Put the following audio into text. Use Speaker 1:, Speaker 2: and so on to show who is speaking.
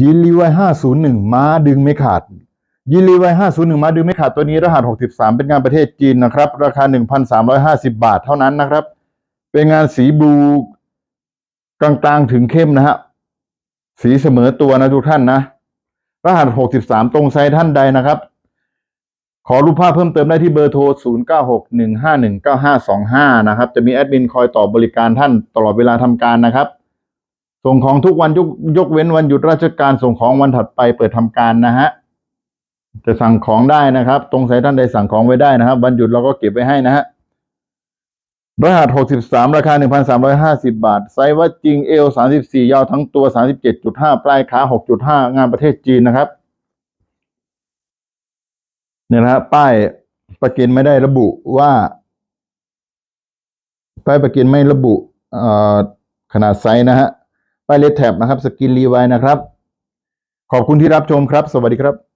Speaker 1: ยีนรีไวห้าศูนย์หนึ่งม้าดึงไม่ขาดยีนรีไวห้าศูนย์หนึ่งม้าดึงไม่ขาดตัวนี้รหัสหกสิบสามเป็นงานประเทศจีนนะครับ ราคาหนึ่งพันสามร้อยห้าสิบาทเท่านั้นนะครับ เป็นงานสีบลูกลางๆถึงเข้มนะฮะสีเสมอตัวนะทุกท่านนะ รหัสหกสิบสามตรงไซส์ท่านใดนะครับขอรูปภาพเพิ่มเติมได้ที่เบอร์โทร 0 9 6 1 5 1 9 5 2 5 นะครับ จะมีแอดมินคอยตอบบริการท่านตลอดเวลาทำการนะครับ ส่งของทุกวันยกยกเว้นวันหยุดราชการส่งของวันถัดไปเปิดทำการนะฮะจะสั่งของได้นะครับ ตรงไซต์ท่านใดสั่งของไว้ได้นะครับวันหยุดเราก็เก็บไว้ให้นะฮะรหัส63ราคา1,350บาท ไซส์วัดจริงเอล34ยาวทั้งตัว37.5ปลายขา6.5งานประเทศจีนนะครับเนี่ยนะฮะป้ายประกินไม่ได้ระบุว่าป้ายประกินไม่ระบุขนาดไซส์นะฮะ ป้ายเลทแท็บนะครับ สกินรีไวนะครับ ขอบคุณที่รับชมครับ สวัสดีครับ